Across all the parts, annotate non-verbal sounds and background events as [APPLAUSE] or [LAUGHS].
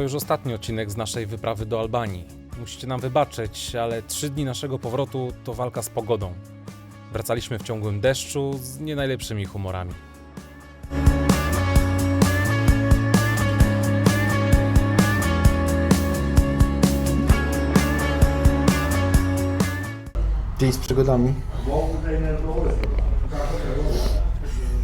To już ostatni odcinek z naszej wyprawy do Albanii. Musicie nam wybaczyć, ale trzy dni naszego powrotu to walka z pogodą. Wracaliśmy w ciągłym deszczu z nie najlepszymi humorami. Dzień z przygodami.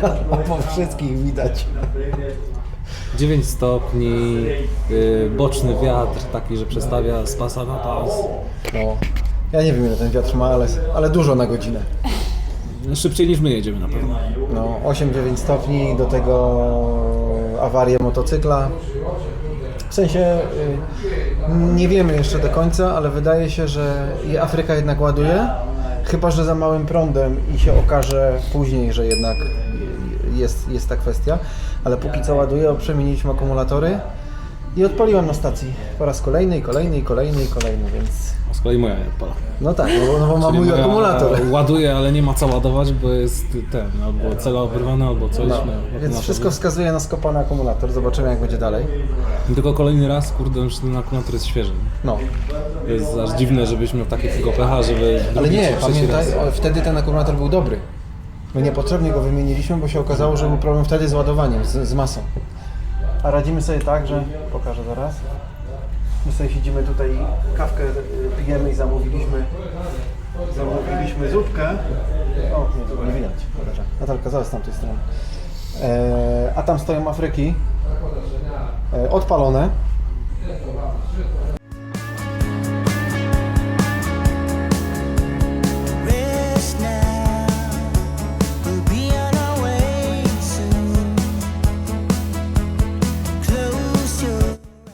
[LAUGHS] Po wszystkich widać. 9 stopni, y, boczny wiatr taki, że przestawia z pasa na pas. No. Ja nie wiem ile ten wiatr ma, ale, ale dużo na godzinę. Szybciej niż my jedziemy na pewno. No, 8-9 stopni, do tego awarię motocykla. W sensie y, nie wiemy jeszcze do końca, ale wydaje się, że i Afryka jednak ładuje, chyba że za małym prądem i się okaże później, że jednak jest, jest ta kwestia, ale póki co ładuję, przemieniliśmy akumulatory i odpaliłem na stacji po raz kolejny i kolejny i kolejny i kolejny, więc A z kolei moja nie odpala. no tak, no bo, no bo ma Czyli mój moja akumulator. Ładuje, ale nie ma co ładować, bo jest ten, albo cela obrywana, albo coś. No, no, więc akumulator. wszystko wskazuje na skopany akumulator, zobaczymy jak będzie dalej. Tylko kolejny raz, kurde, już ten akumulator jest świeży. No, To jest aż dziwne, żebyś miał takiego pecha, żeby ale drugi nie, czy trzeci pamiętaj, raz. o, wtedy ten akumulator był dobry. My niepotrzebnie go wymieniliśmy, bo się okazało, że był problem wtedy z ładowaniem, z, z masą. A radzimy sobie tak, że pokażę zaraz. My sobie siedzimy tutaj, kawkę y, pijemy i zamówiliśmy zamówiliśmy zupkę. O, nie, tego nie widać. Dobra. Natalka, zaraz z tamtej strony. E, a tam stoją Afryki e, odpalone.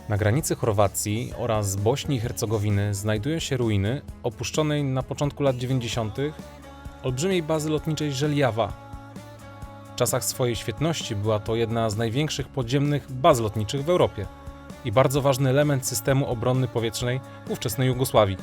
Na granicy Chorwacji oraz Bośni i Hercegowiny znajdują się ruiny opuszczonej na początku lat 90. olbrzymiej bazy lotniczej Żeliawa. W czasach swojej świetności była to jedna z największych podziemnych baz lotniczych w Europie i bardzo ważny element systemu obrony powietrznej ówczesnej Jugosławii.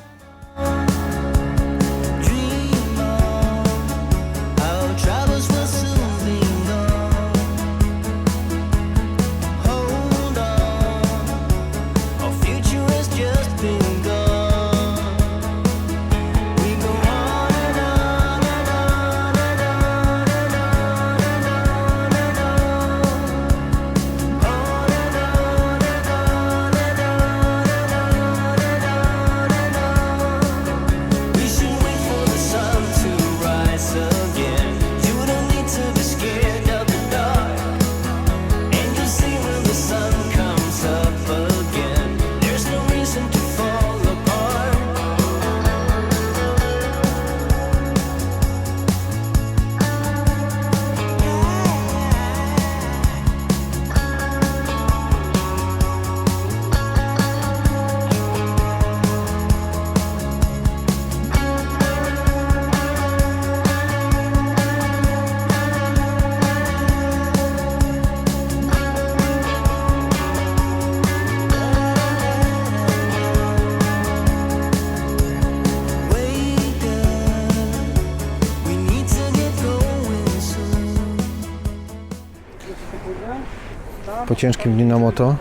Ciężkim dniu na moto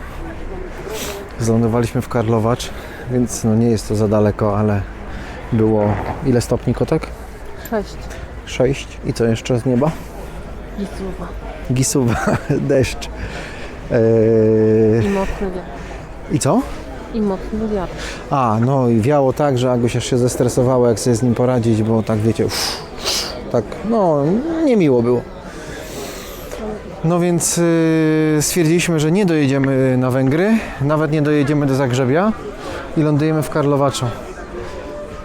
zlądowaliśmy w Karlowacz, więc no nie jest to za daleko, ale było ile stopni kotek? Sześć. 6 i co jeszcze z nieba? Gisuwa. Gisuwa, [LAUGHS] deszcz. Eee, I mocny wiatr. I co? I mocny wiatr. A, no i wiało tak, że Aguś aż się zestresowało, jak sobie z nim poradzić, bo tak wiecie, uff, tak, no, niemiło było. No więc yy, stwierdziliśmy, że nie dojedziemy na Węgry, nawet nie dojedziemy do Zagrzebia i lądujemy w Karlowaczu.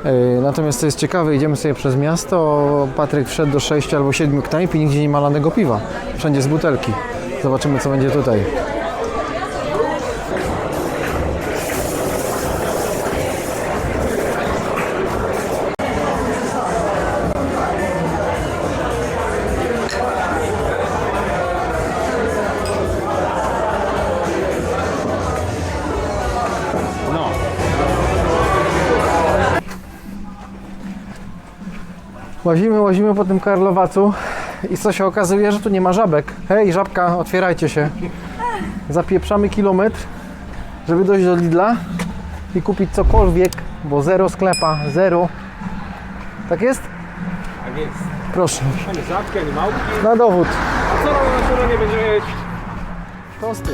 Yy, natomiast co jest ciekawe, idziemy sobie przez miasto, Patryk wszedł do 6 albo 7 knajp i nigdzie nie ma lanego piwa. Wszędzie z butelki. Zobaczymy, co będzie tutaj. Łazimy, łazimy po tym Karlowacu i co się okazuje, że tu nie ma żabek. Hej, żabka, otwierajcie się. Zapieprzamy kilometr żeby dojść do Lidla i kupić cokolwiek, bo zero sklepa, zero. Tak jest? Tak jest. Proszę. Ani żabki, ani małpki. Na dowód. Co na siuro nie będziemy jeść? Tosty.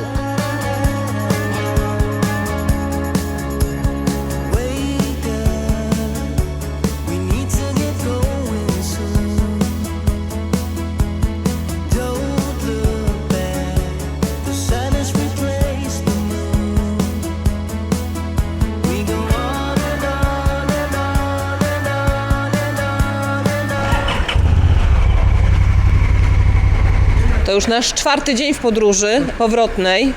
Już nasz czwarty dzień w podróży powrotnej.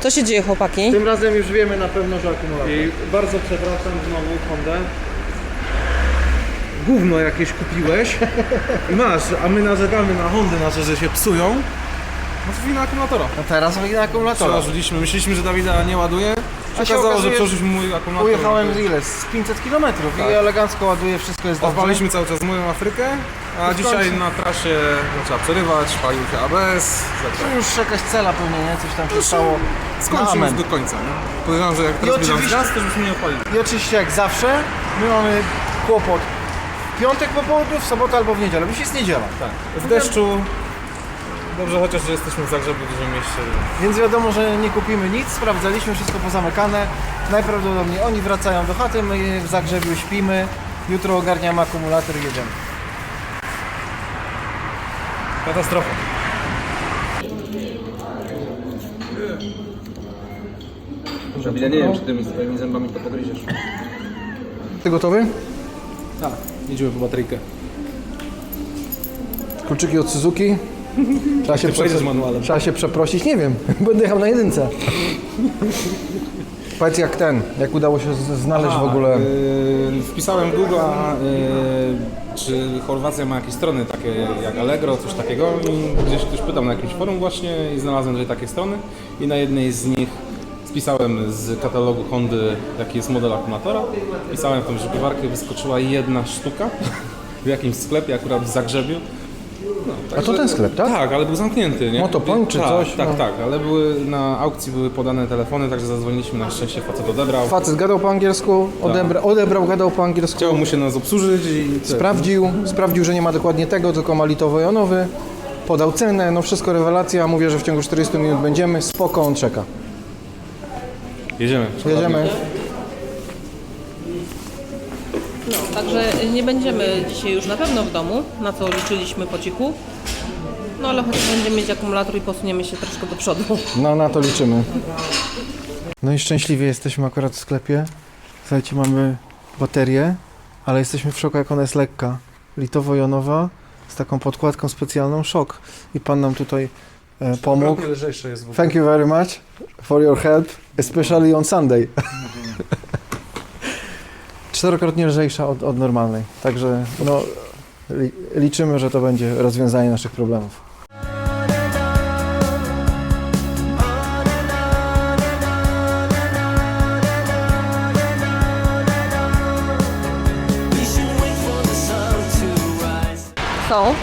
Co się dzieje, chłopaki? Tym razem już wiemy na pewno, że akumulator. I bardzo przepraszam znowu Hondę. Gówno jakieś kupiłeś [LAUGHS] i masz, a my narzekamy na Hondy nasze, że się psują. No to wina akumulatora. No teraz wina akumulatora. Przełożyliśmy, myśleliśmy, że Dawida nie ładuje. A się okazało, że przełożyliśmy mój akumulator. Ujechałem z ile? Z 500 km Tak. i elegancko ładuje, wszystko jest dobrze. Odpaliśmy cały czas moją Afrykę, a dzisiaj na trasie zaczęła przerywać, palił się ABS, To już jakaś cela pewnie, nie? Coś tam się stało. Skończył Amen. już do końca, nie? Podejrzewam, że jak teraz oczywiście- zgasł, to byśmy nie odpalili. I oczywiście jak zawsze, my mamy kłopot piątek po południu, w sobotę albo w niedzielę, już jest niedziela. Tak. W deszczu, dobrze chociaż, że jesteśmy w Zagrzebiu, w dużym mieście. Więc wiadomo, że nie kupimy nic, sprawdzaliśmy wszystko pozamykane. Najprawdopodobniej oni wracają do chaty, my w Zagrzebiu śpimy. Jutro ogarniamy akumulator i jedziemy. Katastrofa. Żabida, nie wiem, czy tymi swoimi zębami to pogryziesz. Ty gotowy? Tak, jedziemy po bateryjkę. Kluczyki od Suzuki. Trzeba się, przepro- manualem. trzeba się przeprosić, nie wiem, [LAUGHS] będę jechał na jedynce. Powiedz jak ten, jak udało się z- znaleźć w ogóle. Yy, wpisałem w Google, yy, czy Chorwacja ma jakieś strony takie jak Allegro, coś takiego i gdzieś ktoś pytał na jakimś forum właśnie i znalazłem tutaj takie strony i na jednej z nich spisałem z katalogu Hondy jaki jest model akumulatora, wpisałem w tą wyszukiwarkę, wyskoczyła jedna sztuka [LAUGHS] w jakimś sklepie akurat w Zagrzebiu. No, A to ten sklep, tak? Tak, ale był zamknięty, nie? Motopoint czy tak, coś, Tak, no. tak, ale były na aukcji były podane telefony, także zadzwoniliśmy, na szczęście facet odebrał. Facet gadał po angielsku, odebra, odebrał, gadał po angielsku. Chciał mu się nas obsłużyć i... Sprawdził, sprawdził, że nie ma dokładnie tego, tylko ma litowo-jonowy. Podał cenę, no wszystko rewelacja. Mówię, że w ciągu 40 minut będziemy. Spoko, on czeka. Jedziemy. Jedziemy. No, także nie będziemy dzisiaj już na pewno w domu, na co liczyliśmy po cichu. No ale chociaż będziemy mieć akumulator i posuniemy się troszkę do przodu. No na to liczymy. No i szczęśliwie jesteśmy akurat w sklepie. Słuchajcie, mamy baterię, ale jesteśmy w szoku, jak ona jest lekka. Litowo-jonowa z taką podkładką specjalną, szok. I pan nam tutaj e, pomógł. lżejsze jest w ogóle. Thank you very much for your help, especially on Sunday. [LAUGHS] Czterokrotnie lżejsza od, od normalnej. Także no, li, liczymy, że to będzie rozwiązanie naszych problemów. Są,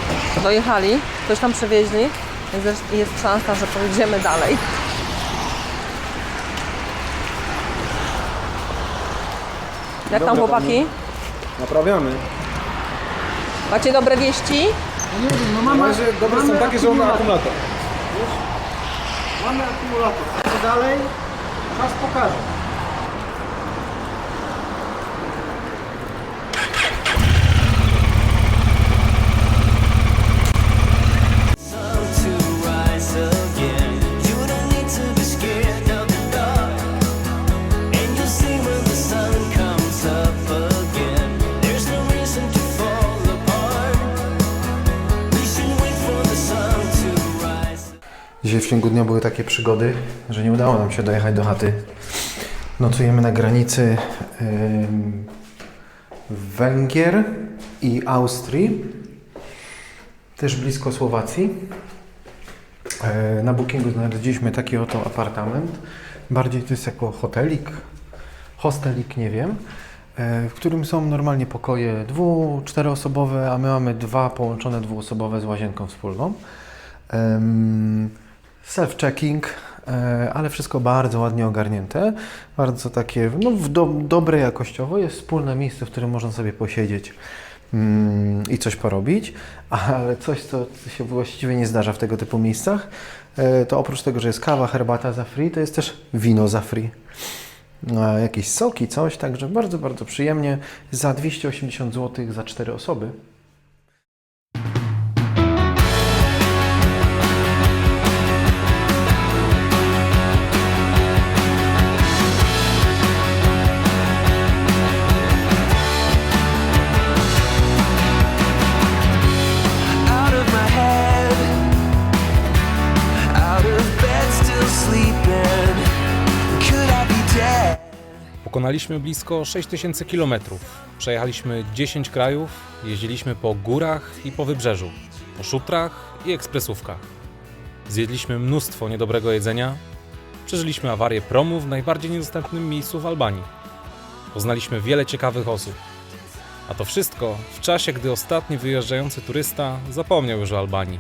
dojechali, coś tam przewieźli, jest- jest szansa, że pojedziemy dalej. Jak tam chłopaki? Naprawiamy. Macie dobre wieści? Na razie dobre są takie, że on ma akumulator. Mamy akumulator. Co dalej? Czas pokaże. Dnia były takie przygody, że nie udało nam się dojechać do chaty. Nocujemy na granicy Węgier i Austrii, też blisko Słowacji. E, Na Bookingu znaleźliśmy taki oto apartament. Bardziej to jest jako hotelik, hostelik, nie wiem, e, w którym są normalnie pokoje dwu, czteroosobowe, a my mamy dwa połączone dwuosobowe z łazienką wspólną. Self-checking, e, ale wszystko bardzo ładnie ogarnięte, bardzo takie no, w do, dobre jakościowo. Jest wspólne miejsce, w którym można sobie posiedzieć mm, i coś porobić, [LAUGHS] ale coś, co się właściwie nie zdarza w tego typu miejscach, e, to oprócz tego, że jest kawa, herbata za free, to jest też wino za free. E, Jakieś soki, coś, także bardzo, bardzo przyjemnie. Za 280 zł za 4 osoby. Pokonaliśmy blisko 6000 km. Przejechaliśmy 10 krajów, jeździliśmy po górach i po wybrzeżu, po szutrach i ekspresówkach. Zjedliśmy mnóstwo niedobrego jedzenia, przeżyliśmy awarię promu w najbardziej niedostępnym miejscu w Albanii. Poznaliśmy wiele ciekawych osób. A to wszystko w czasie, gdy ostatni wyjeżdżający turysta zapomniał już o Albanii.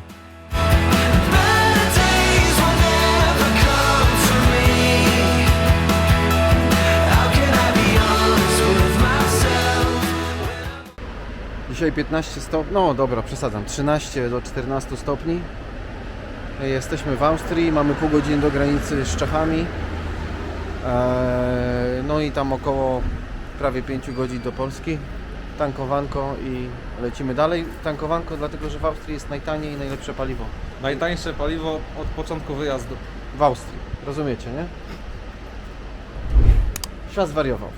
Dzisiaj 15 stopni, no dobra, przesadzam, 13 do 14 stopni. Jesteśmy w Austrii, mamy pół godziny do granicy z Czechami. Eee, No i tam około prawie 5 godzin do Polski. Tankowanko i lecimy dalej. Tankowanko dlatego, że w Austrii jest najtaniej i najlepsze paliwo. Najtańsze paliwo od początku wyjazdu. W Austrii, rozumiecie, nie? Świat zwariował.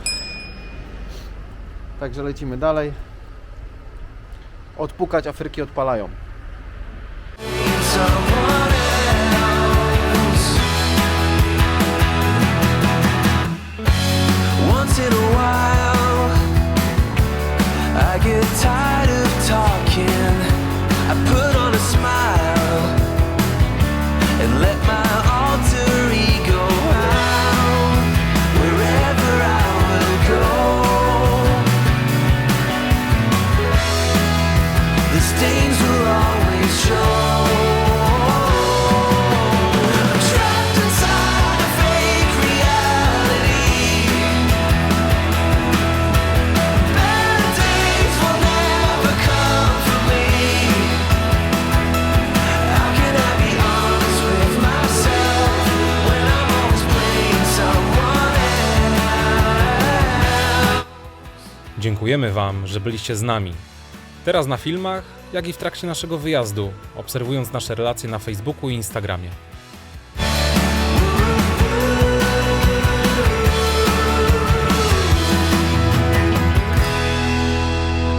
Także lecimy dalej. Odpukać Afryki odpalają. Once in a while, I get tired Dziękujemy Wam, że byliście z nami. Teraz na filmach, jak i w trakcie naszego wyjazdu, obserwując nasze relacje na Facebooku i Instagramie.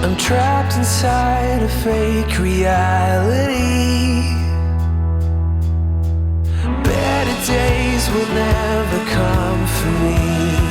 I'm trapped inside a fake reality. Better days will never come for me.